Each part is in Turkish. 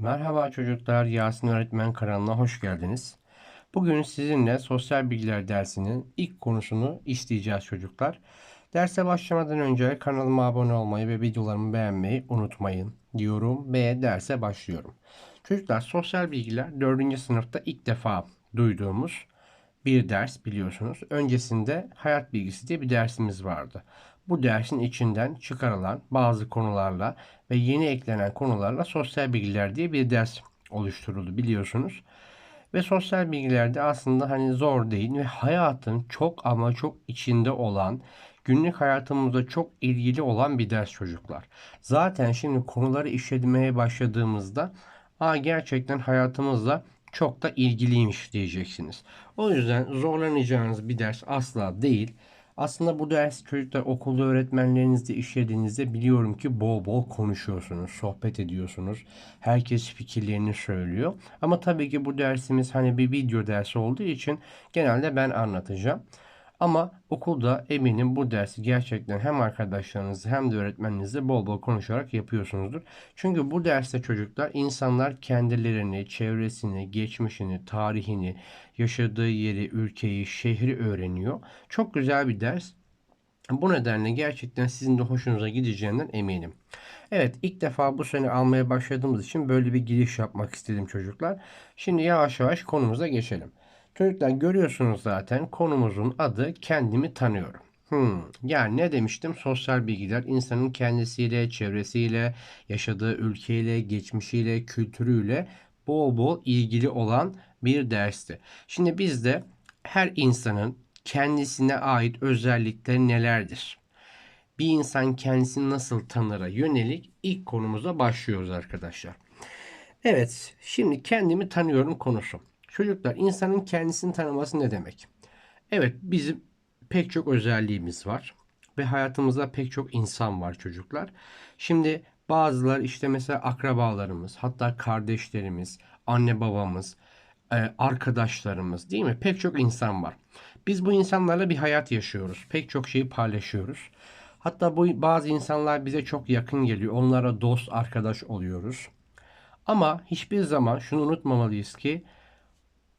Merhaba çocuklar, Yasin Öğretmen kanalına hoş geldiniz. Bugün sizinle sosyal bilgiler dersinin ilk konusunu işleyeceğiz çocuklar. Derse başlamadan önce kanalıma abone olmayı ve videolarımı beğenmeyi unutmayın diyorum ve derse başlıyorum. Çocuklar sosyal bilgiler 4. sınıfta ilk defa duyduğumuz bir ders biliyorsunuz. Öncesinde hayat bilgisi diye bir dersimiz vardı. Bu dersin içinden çıkarılan bazı konularla ve yeni eklenen konularla sosyal bilgiler diye bir ders oluşturuldu biliyorsunuz. Ve sosyal bilgilerde aslında hani zor değil ve hayatın çok ama çok içinde olan, günlük hayatımızda çok ilgili olan bir ders çocuklar. Zaten şimdi konuları işlemeye başladığımızda Aa, gerçekten hayatımızla çok da ilgiliymiş diyeceksiniz. O yüzden zorlanacağınız bir ders asla değil. Aslında bu ders çocuklar okulda öğretmenlerinizle işlediğinizde biliyorum ki bol bol konuşuyorsunuz, sohbet ediyorsunuz. Herkes fikirlerini söylüyor. Ama tabii ki bu dersimiz hani bir video dersi olduğu için genelde ben anlatacağım. Ama okulda eminim bu dersi gerçekten hem arkadaşlarınızla hem de öğretmeninizle bol bol konuşarak yapıyorsunuzdur. Çünkü bu derste çocuklar insanlar kendilerini, çevresini, geçmişini, tarihini, yaşadığı yeri, ülkeyi, şehri öğreniyor. Çok güzel bir ders. Bu nedenle gerçekten sizin de hoşunuza gideceğinden eminim. Evet ilk defa bu sene almaya başladığımız için böyle bir giriş yapmak istedim çocuklar. Şimdi yavaş yavaş konumuza geçelim. Çocuklar görüyorsunuz zaten konumuzun adı kendimi tanıyorum. Hmm, yani ne demiştim? Sosyal bilgiler insanın kendisiyle, çevresiyle, yaşadığı ülkeyle, geçmişiyle, kültürüyle bol bol ilgili olan bir dersti. Şimdi bizde her insanın kendisine ait özellikleri nelerdir? Bir insan kendisini nasıl tanıra yönelik ilk konumuza başlıyoruz arkadaşlar. Evet, şimdi kendimi tanıyorum konusu. Çocuklar insanın kendisini tanıması ne demek? Evet bizim pek çok özelliğimiz var ve hayatımızda pek çok insan var çocuklar. Şimdi bazılar işte mesela akrabalarımız, hatta kardeşlerimiz, anne babamız, e, arkadaşlarımız değil mi? Pek çok insan var. Biz bu insanlarla bir hayat yaşıyoruz. Pek çok şeyi paylaşıyoruz. Hatta bu bazı insanlar bize çok yakın geliyor. Onlara dost, arkadaş oluyoruz. Ama hiçbir zaman şunu unutmamalıyız ki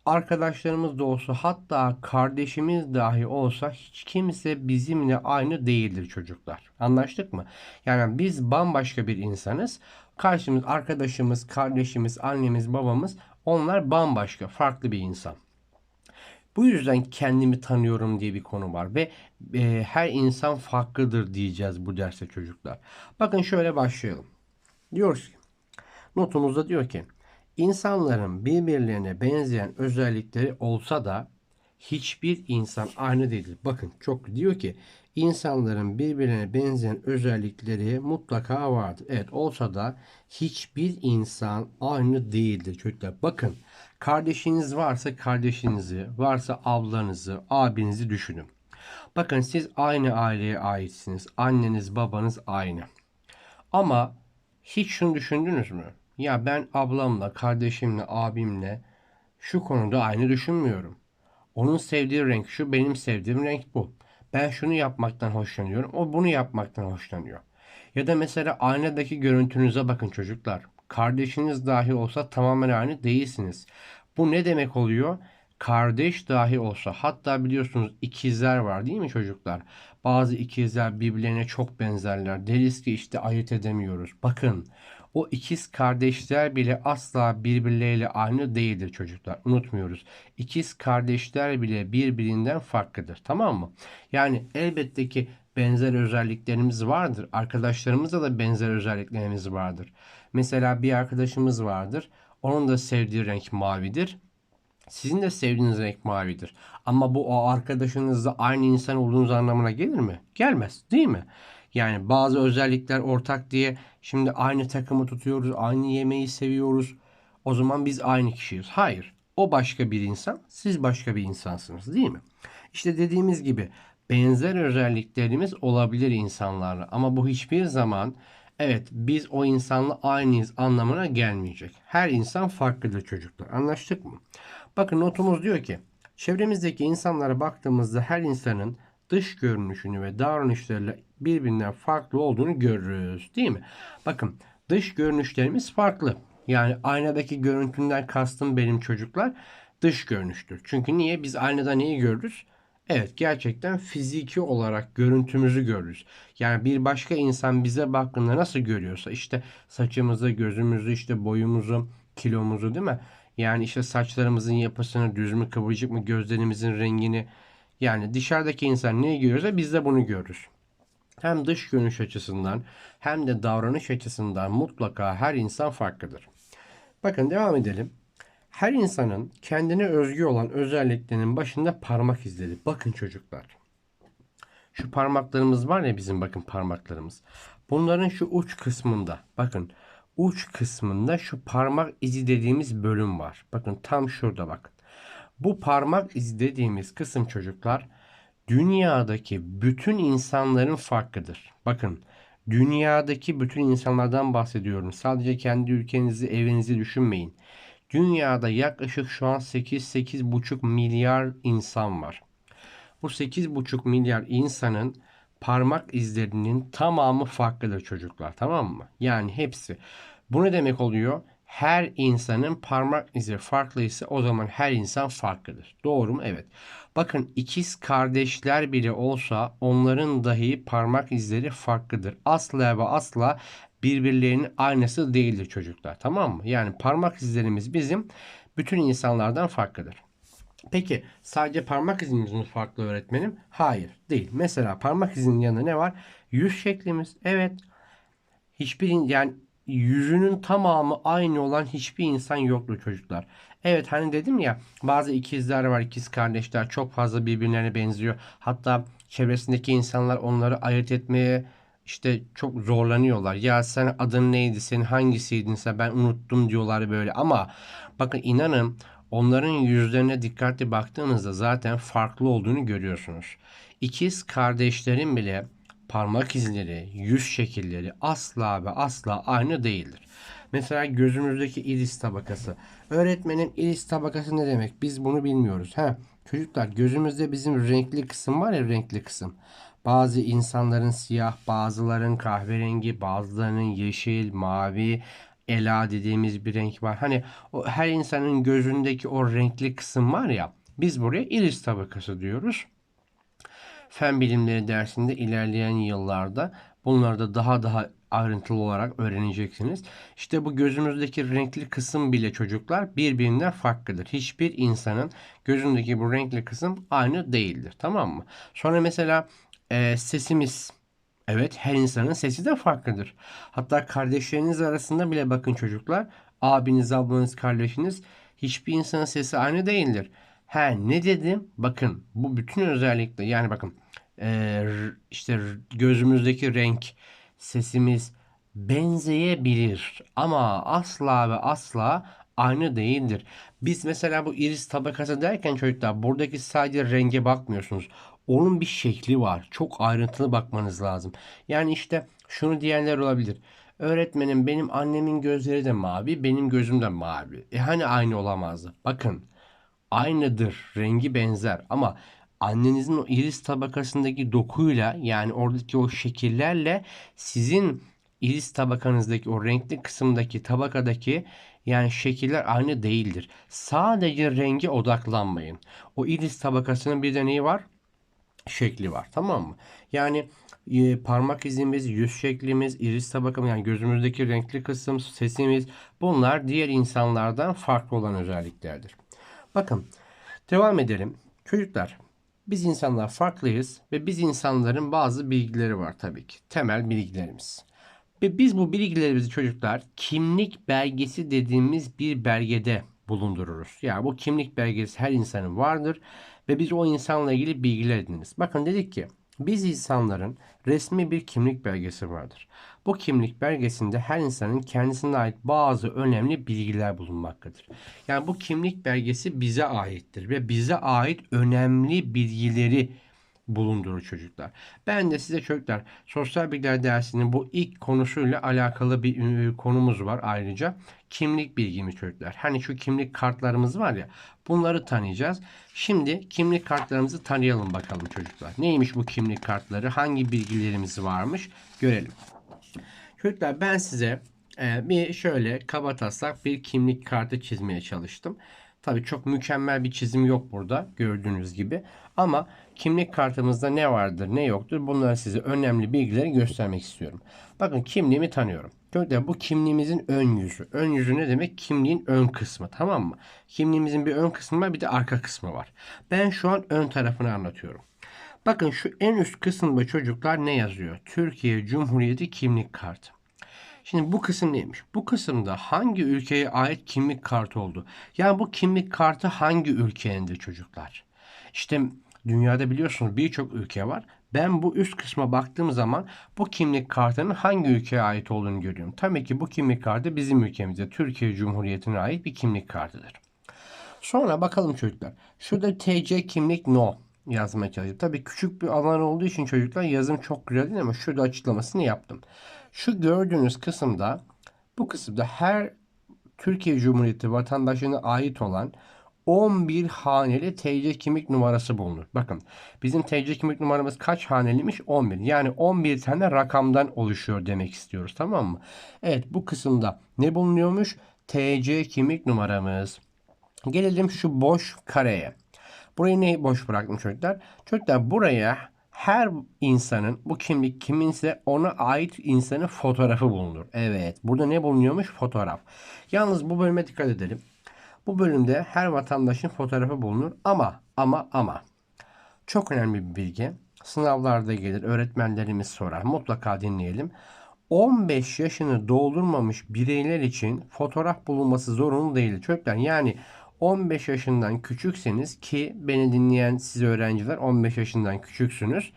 arkadaşlarımız da olsa hatta kardeşimiz dahi olsa hiç kimse bizimle aynı değildir çocuklar. Anlaştık mı? Yani biz bambaşka bir insanız. Karşımız arkadaşımız, kardeşimiz, annemiz, babamız onlar bambaşka, farklı bir insan. Bu yüzden kendimi tanıyorum diye bir konu var ve e, her insan farklıdır diyeceğiz bu derste çocuklar. Bakın şöyle başlayalım. Diyoruz ki notumuzda diyor ki İnsanların birbirlerine benzeyen özellikleri olsa da hiçbir insan aynı değildir. Bakın çok diyor ki insanların birbirine benzeyen özellikleri mutlaka vardır. Evet olsa da hiçbir insan aynı değildir çocuklar. Bakın kardeşiniz varsa kardeşinizi, varsa ablanızı, abinizi düşünün. Bakın siz aynı aileye aitsiniz. Anneniz, babanız aynı. Ama hiç şunu düşündünüz mü? Ya ben ablamla, kardeşimle, abimle şu konuda aynı düşünmüyorum. Onun sevdiği renk şu, benim sevdiğim renk bu. Ben şunu yapmaktan hoşlanıyorum, o bunu yapmaktan hoşlanıyor. Ya da mesela aynadaki görüntünüze bakın çocuklar. Kardeşiniz dahi olsa tamamen aynı değilsiniz. Bu ne demek oluyor? Kardeş dahi olsa hatta biliyorsunuz ikizler var değil mi çocuklar? Bazı ikizler birbirlerine çok benzerler. Deriz ki işte ayırt edemiyoruz. Bakın o ikiz kardeşler bile asla birbirleriyle aynı değildir çocuklar. Unutmuyoruz. İkiz kardeşler bile birbirinden farklıdır. Tamam mı? Yani elbette ki benzer özelliklerimiz vardır. Arkadaşlarımızda da benzer özelliklerimiz vardır. Mesela bir arkadaşımız vardır. Onun da sevdiği renk mavidir. Sizin de sevdiğiniz renk mavidir. Ama bu o arkadaşınızla aynı insan olduğunuz anlamına gelir mi? Gelmez değil mi? Yani bazı özellikler ortak diye şimdi aynı takımı tutuyoruz, aynı yemeği seviyoruz. O zaman biz aynı kişiyiz. Hayır. O başka bir insan, siz başka bir insansınız değil mi? İşte dediğimiz gibi benzer özelliklerimiz olabilir insanlarla ama bu hiçbir zaman evet biz o insanla aynıyız anlamına gelmeyecek. Her insan farklıdır çocuklar. Anlaştık mı? Bakın notumuz diyor ki çevremizdeki insanlara baktığımızda her insanın dış görünüşünü ve davranışlarıyla birbirinden farklı olduğunu görürüz. Değil mi? Bakın dış görünüşlerimiz farklı. Yani aynadaki görüntünden kastım benim çocuklar dış görünüştür. Çünkü niye? Biz aynada neyi görürüz? Evet gerçekten fiziki olarak görüntümüzü görürüz. Yani bir başka insan bize baktığında nasıl görüyorsa işte saçımızı, gözümüzü, işte boyumuzu, kilomuzu değil mi? Yani işte saçlarımızın yapısını, düz mü, kıvırcık mı, gözlerimizin rengini. Yani dışarıdaki insan neyi görüyorsa biz de bunu görürüz. Hem dış görünüş açısından hem de davranış açısından mutlaka her insan farklıdır. Bakın devam edelim. Her insanın kendine özgü olan özelliklerinin başında parmak izleri. Bakın çocuklar. Şu parmaklarımız var ya bizim bakın parmaklarımız. Bunların şu uç kısmında bakın uç kısmında şu parmak izi dediğimiz bölüm var. Bakın tam şurada bakın. Bu parmak izi dediğimiz kısım çocuklar dünyadaki bütün insanların farkıdır. Bakın dünyadaki bütün insanlardan bahsediyorum. Sadece kendi ülkenizi, evinizi düşünmeyin. Dünyada yaklaşık şu an 8-8,5 milyar insan var. Bu 8,5 milyar insanın parmak izlerinin tamamı farklıdır çocuklar tamam mı? Yani hepsi. Bu ne demek oluyor? Her insanın parmak izi farklıysa o zaman her insan farklıdır. Doğru mu? Evet. Bakın ikiz kardeşler bile olsa onların dahi parmak izleri farklıdır. Asla ve asla birbirlerinin aynısı değildir çocuklar. Tamam mı? Yani parmak izlerimiz bizim bütün insanlardan farklıdır. Peki sadece parmak izimiz mi farklı öğretmenim? Hayır değil. Mesela parmak izinin yanında ne var? Yüz şeklimiz. Evet. Hiçbir yani yüzünün tamamı aynı olan hiçbir insan yoktur çocuklar. Evet hani dedim ya bazı ikizler var ikiz kardeşler çok fazla birbirlerine benziyor. Hatta çevresindeki insanlar onları ayırt etmeye işte çok zorlanıyorlar. Ya sen adın neydi? Senin hangisiydinse ben unuttum diyorlar böyle. Ama bakın inanın onların yüzlerine dikkatli baktığınızda zaten farklı olduğunu görüyorsunuz. İkiz kardeşlerin bile parmak izleri, yüz şekilleri asla ve asla aynı değildir. Mesela gözümüzdeki iris tabakası. Öğretmenin iris tabakası ne demek? Biz bunu bilmiyoruz. Ha, çocuklar gözümüzde bizim renkli kısım var ya renkli kısım. Bazı insanların siyah, bazıların kahverengi, bazılarının yeşil, mavi, ela dediğimiz bir renk var. Hani o her insanın gözündeki o renkli kısım var ya biz buraya iris tabakası diyoruz. Fen bilimleri dersinde ilerleyen yıllarda bunları da daha daha ayrıntılı olarak öğreneceksiniz. İşte bu gözümüzdeki renkli kısım bile çocuklar birbirinden farklıdır. Hiçbir insanın gözündeki bu renkli kısım aynı değildir. Tamam mı? Sonra mesela e, sesimiz. Evet her insanın sesi de farklıdır. Hatta kardeşleriniz arasında bile bakın çocuklar. Abiniz, ablanız, kardeşiniz hiçbir insanın sesi aynı değildir. He ne dedim? Bakın bu bütün özellikle yani bakın e, işte gözümüzdeki renk, sesimiz benzeyebilir ama asla ve asla aynı değildir. Biz mesela bu iris tabakası derken çocuklar buradaki sadece renge bakmıyorsunuz. Onun bir şekli var. Çok ayrıntılı bakmanız lazım. Yani işte şunu diyenler olabilir. Öğretmenim benim annemin gözleri de mavi, benim gözüm de mavi. E hani aynı olamazdı? Bakın aynıdır, rengi benzer ama annenizin o iris tabakasındaki dokuyla yani oradaki o şekillerle sizin iris tabakanızdaki o renkli kısımdaki tabakadaki yani şekiller aynı değildir. Sadece renge odaklanmayın. O iris tabakasının bir deneyi var şekli var. Tamam mı? Yani e, parmak izimiz, yüz şeklimiz, iris tabakamız yani gözümüzdeki renkli kısım, sesimiz bunlar diğer insanlardan farklı olan özelliklerdir. Bakın devam edelim. Çocuklar biz insanlar farklıyız ve biz insanların bazı bilgileri var tabii ki. Temel bilgilerimiz. Ve biz bu bilgilerimizi çocuklar kimlik belgesi dediğimiz bir belgede bulundururuz. Yani bu kimlik belgesi her insanın vardır ve biz o insanla ilgili bilgiler ediniriz. Bakın dedik ki biz insanların resmi bir kimlik belgesi vardır. Bu kimlik belgesinde her insanın kendisine ait bazı önemli bilgiler bulunmaktadır. Yani bu kimlik belgesi bize aittir ve bize ait önemli bilgileri bulundurur çocuklar. Ben de size çocuklar sosyal bilgiler dersinin bu ilk konusuyla alakalı bir e, konumuz var ayrıca. Kimlik bilgimiz çocuklar. Hani şu kimlik kartlarımız var ya bunları tanıyacağız. Şimdi kimlik kartlarımızı tanıyalım bakalım çocuklar. Neymiş bu kimlik kartları? Hangi bilgilerimiz varmış? Görelim. Çocuklar ben size Ee, bir şöyle kaba taslak bir kimlik kartı çizmeye çalıştım. Tabii çok mükemmel bir çizim yok burada gördüğünüz gibi. Ama kimlik kartımızda ne vardır ne yoktur bunları size önemli bilgileri göstermek istiyorum. Bakın kimliğimi tanıyorum. Çocuklar bu kimliğimizin ön yüzü. Ön yüzü ne demek? Kimliğin ön kısmı tamam mı? Kimliğimizin bir ön kısmı var bir de arka kısmı var. Ben şu an ön tarafını anlatıyorum. Bakın şu en üst kısımda çocuklar ne yazıyor? Türkiye Cumhuriyeti kimlik kartı. Şimdi bu kısım neymiş? Bu kısımda hangi ülkeye ait kimlik kartı oldu? Yani bu kimlik kartı hangi ülkenindir çocuklar? İşte dünyada biliyorsunuz birçok ülke var. Ben bu üst kısma baktığım zaman bu kimlik kartının hangi ülkeye ait olduğunu görüyorum. Tabii ki bu kimlik kartı bizim ülkemizde Türkiye Cumhuriyeti'ne ait bir kimlik kartıdır. Sonra bakalım çocuklar. Şurada TC kimlik no yazmaya çalışıyorum. Tabii küçük bir alan olduğu için çocuklar yazım çok güzel değil ama şurada açıklamasını yaptım. Şu gördüğünüz kısımda bu kısımda her Türkiye Cumhuriyeti vatandaşına ait olan 11 haneli TC kimlik numarası bulunur. Bakın bizim TC kimlik numaramız kaç haneliymiş? 11. Yani 11 tane rakamdan oluşuyor demek istiyoruz tamam mı? Evet bu kısımda ne bulunuyormuş? TC kimlik numaramız. Gelelim şu boş kareye. Burayı ne boş bıraktım çocuklar? Çocuklar buraya her insanın bu kimlik kiminse ona ait insanın fotoğrafı bulunur. Evet burada ne bulunuyormuş? Fotoğraf. Yalnız bu bölüme dikkat edelim. Bu bölümde her vatandaşın fotoğrafı bulunur ama ama ama çok önemli bir bilgi. Sınavlarda gelir, öğretmenlerimiz sorar. Mutlaka dinleyelim. 15 yaşını doldurmamış bireyler için fotoğraf bulunması zorunlu değil. Çocuklar yani 15 yaşından küçükseniz ki beni dinleyen siz öğrenciler 15 yaşından küçüksünüz.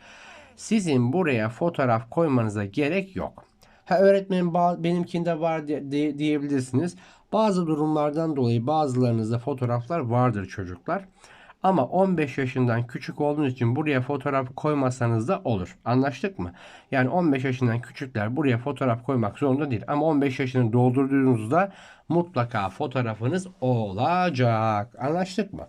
Sizin buraya fotoğraf koymanıza gerek yok. Ha öğretmenim benimkinde var diye, diyebilirsiniz. Bazı durumlardan dolayı bazılarınızda fotoğraflar vardır çocuklar. Ama 15 yaşından küçük olduğunuz için buraya fotoğraf koymasanız da olur. Anlaştık mı? Yani 15 yaşından küçükler buraya fotoğraf koymak zorunda değil. Ama 15 yaşını doldurduğunuzda mutlaka fotoğrafınız olacak. Anlaştık mı?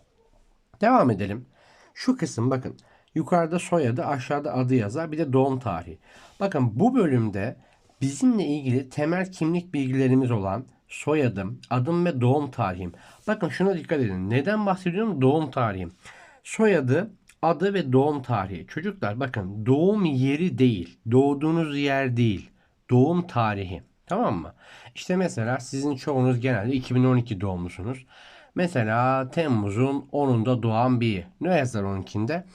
Devam edelim. Şu kısım bakın. Yukarıda soyadı, aşağıda adı yazar. Bir de doğum tarihi. Bakın bu bölümde bizimle ilgili temel kimlik bilgilerimiz olan soyadım, adım ve doğum tarihim. Bakın şuna dikkat edin. Neden bahsediyorum? Doğum tarihim. Soyadı, adı ve doğum tarihi. Çocuklar bakın doğum yeri değil, doğduğunuz yer değil, doğum tarihi. Tamam mı? İşte mesela sizin çoğunuz genelde 2012 doğumlusunuz. Mesela Temmuz'un 10'unda doğan biri. Ne yazar onunkinde?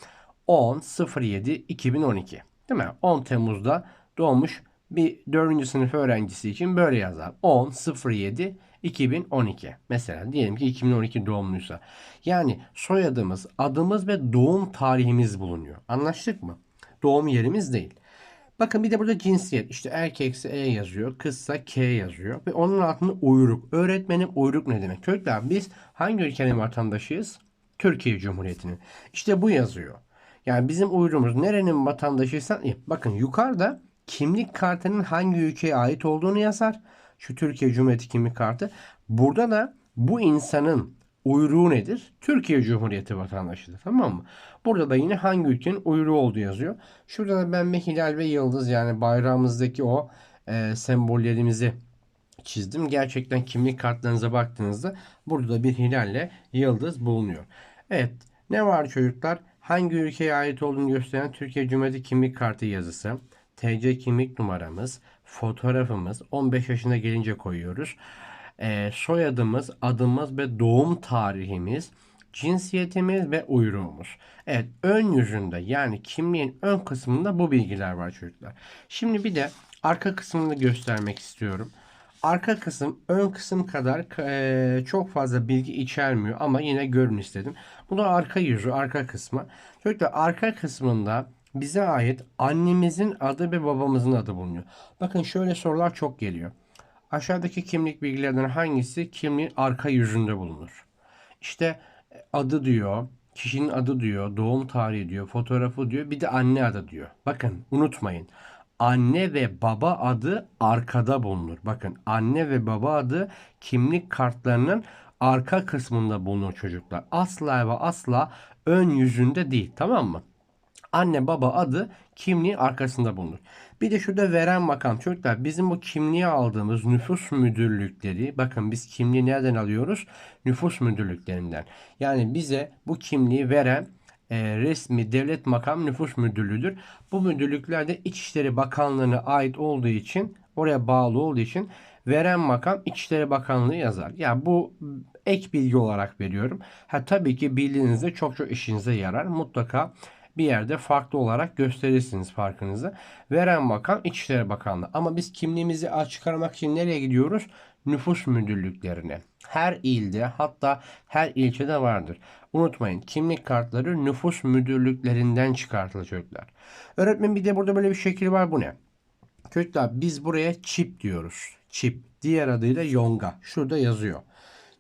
10 07 2012. Değil mi? 10 Temmuz'da doğmuş bir 4. sınıf öğrencisi için böyle yazar. 10 07 2012. Mesela diyelim ki 2012 doğumluysa. Yani soyadımız, adımız ve doğum tarihimiz bulunuyor. Anlaştık mı? Doğum yerimiz değil. Bakın bir de burada cinsiyet. İşte erkekse E yazıyor, kızsa K yazıyor. Ve onun altında uyruk. Öğretmenim uyruk ne demek? Çocuklar biz hangi ülkenin vatandaşıyız? Türkiye Cumhuriyeti'nin. İşte bu yazıyor. Yani bizim uyruğumuz nerenin vatandaşıysan bakın yukarıda kimlik kartının hangi ülkeye ait olduğunu yazar. Şu Türkiye Cumhuriyeti kimlik kartı. Burada da bu insanın uyruğu nedir? Türkiye Cumhuriyeti vatandaşıdır. Tamam mı? Burada da yine hangi ülkenin uyruğu olduğu yazıyor. Şurada da ben hilal ve yıldız yani bayrağımızdaki o e, sembollerimizi çizdim. Gerçekten kimlik kartlarınıza baktığınızda burada da bir hilalle yıldız bulunuyor. Evet ne var çocuklar? Hangi ülkeye ait olduğunu gösteren Türkiye Cumhuriyeti kimlik kartı yazısı. TC kimlik numaramız, fotoğrafımız 15 yaşına gelince koyuyoruz. E, soyadımız, adımız ve doğum tarihimiz, cinsiyetimiz ve uyruğumuz. Evet ön yüzünde yani kimliğin ön kısmında bu bilgiler var çocuklar. Şimdi bir de arka kısmını göstermek istiyorum. Arka kısım ön kısım kadar e, çok fazla bilgi içermiyor ama yine görün istedim. Bu da arka yüzü, arka kısmı. Çocuklar arka kısmında bize ait annemizin adı ve babamızın adı bulunuyor. Bakın şöyle sorular çok geliyor. Aşağıdaki kimlik bilgilerden hangisi kimliğin arka yüzünde bulunur? İşte e, adı diyor, kişinin adı diyor, doğum tarihi diyor, fotoğrafı diyor, bir de anne adı diyor. Bakın unutmayın. Anne ve baba adı arkada bulunur. Bakın anne ve baba adı kimlik kartlarının arka kısmında bulunur çocuklar. Asla ve asla ön yüzünde değil. Tamam mı? Anne baba adı kimliğin arkasında bulunur. Bir de şurada veren makam. Çocuklar bizim bu kimliği aldığımız nüfus müdürlükleri bakın biz kimliği nereden alıyoruz? Nüfus müdürlüklerinden. Yani bize bu kimliği veren e, resmi devlet makam nüfus müdürlüğüdür. Bu müdürlükler de İçişleri Bakanlığı'na ait olduğu için oraya bağlı olduğu için veren makam İçişleri Bakanlığı yazar. Yani bu ek bilgi olarak veriyorum. Ha tabii ki bildiğinizde çok çok işinize yarar. Mutlaka bir yerde farklı olarak gösterirsiniz farkınızı. Veren makam İçişleri Bakanlığı. Ama biz kimliğimizi çıkarmak için nereye gidiyoruz? Nüfus müdürlüklerine. Her ilde hatta her ilçede vardır. Unutmayın kimlik kartları nüfus müdürlüklerinden çıkartılır çocuklar. Öğretmen bir de burada böyle bir şekil var bu ne? Çocuklar biz buraya çip diyoruz. Çip. Diğer adıyla yonga. Şurada yazıyor.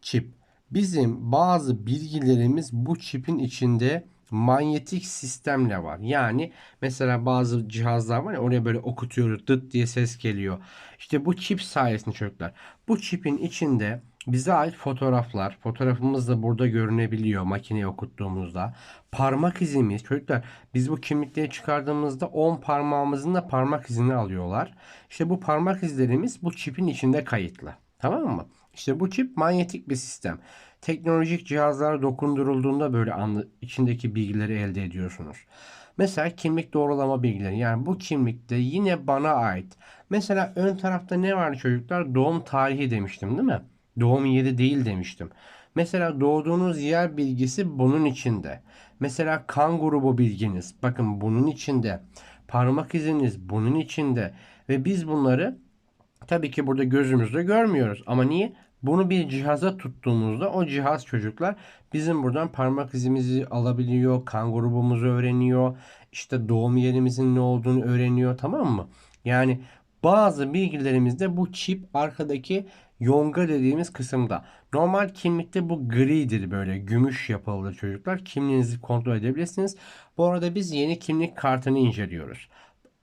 Çip. Bizim bazı bilgilerimiz bu çipin içinde manyetik sistemle var. Yani mesela bazı cihazlar var ya oraya böyle okutuyoruz dıt diye ses geliyor. İşte bu çip sayesinde çocuklar. Bu çipin içinde bize ait fotoğraflar, fotoğrafımız da burada görünebiliyor makineye okuttuğumuzda. Parmak izimiz, çocuklar biz bu kimlikleri çıkardığımızda 10 parmağımızın da parmak izini alıyorlar. İşte bu parmak izlerimiz bu çipin içinde kayıtlı. Tamam mı? İşte bu çip manyetik bir sistem. Teknolojik cihazlara dokundurulduğunda böyle içindeki bilgileri elde ediyorsunuz. Mesela kimlik doğrulama bilgileri. Yani bu kimlikte yine bana ait. Mesela ön tarafta ne vardı çocuklar? Doğum tarihi demiştim değil mi? Doğum yeri değil demiştim. Mesela doğduğunuz yer bilgisi bunun içinde. Mesela kan grubu bilginiz. Bakın bunun içinde. Parmak iziniz bunun içinde. Ve biz bunları tabii ki burada gözümüzle görmüyoruz. Ama niye? Bunu bir cihaza tuttuğumuzda o cihaz çocuklar bizim buradan parmak izimizi alabiliyor, kan grubumuzu öğreniyor, işte doğum yerimizin ne olduğunu öğreniyor tamam mı? Yani bazı bilgilerimizde bu çip arkadaki yonga dediğimiz kısımda. Normal kimlikte bu gridir böyle gümüş yapılıdır çocuklar. Kimliğinizi kontrol edebilirsiniz. Bu arada biz yeni kimlik kartını inceliyoruz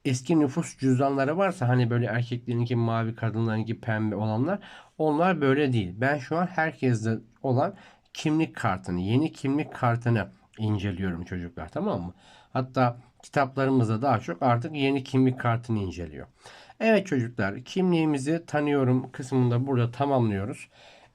eski nüfus cüzdanları varsa hani böyle erkeklerinki mavi kadınlarınki pembe olanlar onlar böyle değil. Ben şu an herkeste olan kimlik kartını yeni kimlik kartını inceliyorum çocuklar tamam mı? Hatta kitaplarımızda daha çok artık yeni kimlik kartını inceliyor. Evet çocuklar kimliğimizi tanıyorum kısmında burada tamamlıyoruz.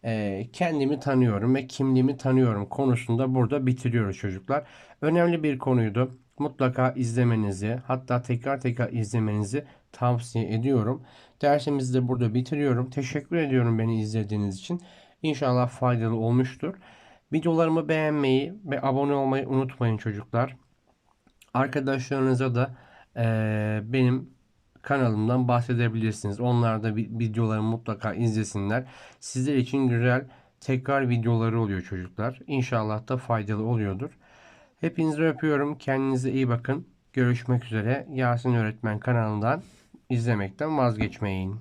Ee, kendimi tanıyorum ve kimliğimi tanıyorum konusunda burada bitiriyoruz çocuklar. Önemli bir konuydu mutlaka izlemenizi hatta tekrar tekrar izlemenizi tavsiye ediyorum. Dersimizi de burada bitiriyorum. Teşekkür ediyorum beni izlediğiniz için. İnşallah faydalı olmuştur. Videolarımı beğenmeyi ve abone olmayı unutmayın çocuklar. Arkadaşlarınıza da e, benim kanalımdan bahsedebilirsiniz. Onlar da videolarımı mutlaka izlesinler. Sizler için güzel tekrar videoları oluyor çocuklar. İnşallah da faydalı oluyordur. Hepinizi öpüyorum. Kendinize iyi bakın. Görüşmek üzere. Yasin Öğretmen kanalından izlemekten vazgeçmeyin.